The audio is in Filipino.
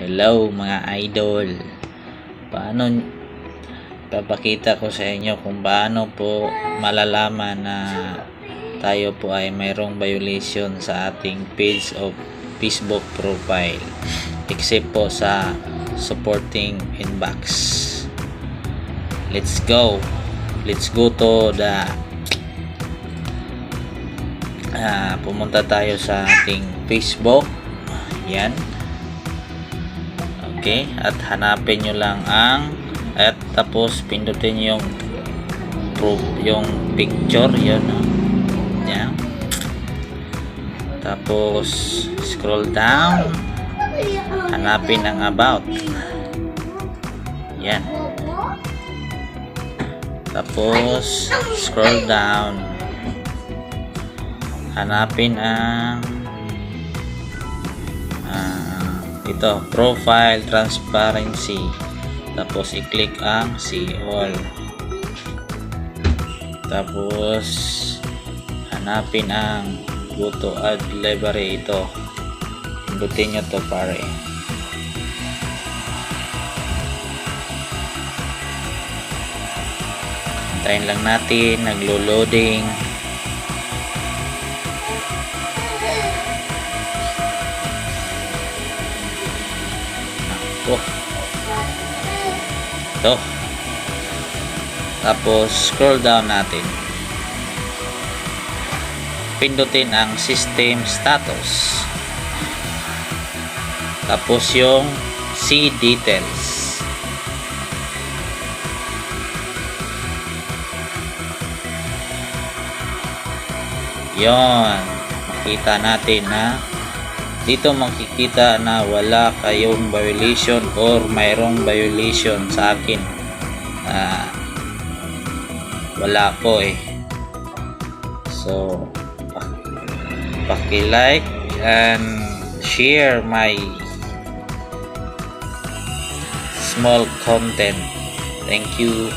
Hello mga idol. Paano papakita ko sa inyo kung paano po malalaman na tayo po ay mayroong violation sa ating page of Facebook profile except po sa supporting inbox. Let's go. Let's go to the ah, pumunta tayo sa ating Facebook. Yan. Okay, at hanapin nyo lang ang at tapos pindutin yung yung picture, yun. No? Yan. Tapos scroll down. Hanapin ang about. Yan. Tapos scroll down. Hanapin ang ito, profile transparency. Tapos i-click ang see all. Tapos hanapin ang go add library ito. Pindutin nyo to pare. Antayin lang natin, naglo-loading. Ako. Ito. Tapos, scroll down natin. Pindutin ang system status. Tapos yung see details. Yon. Makita natin na dito makikita na wala kayong violation or mayroong violation sa akin. Ah, wala po eh. So pa- paki-like and share my small content. Thank you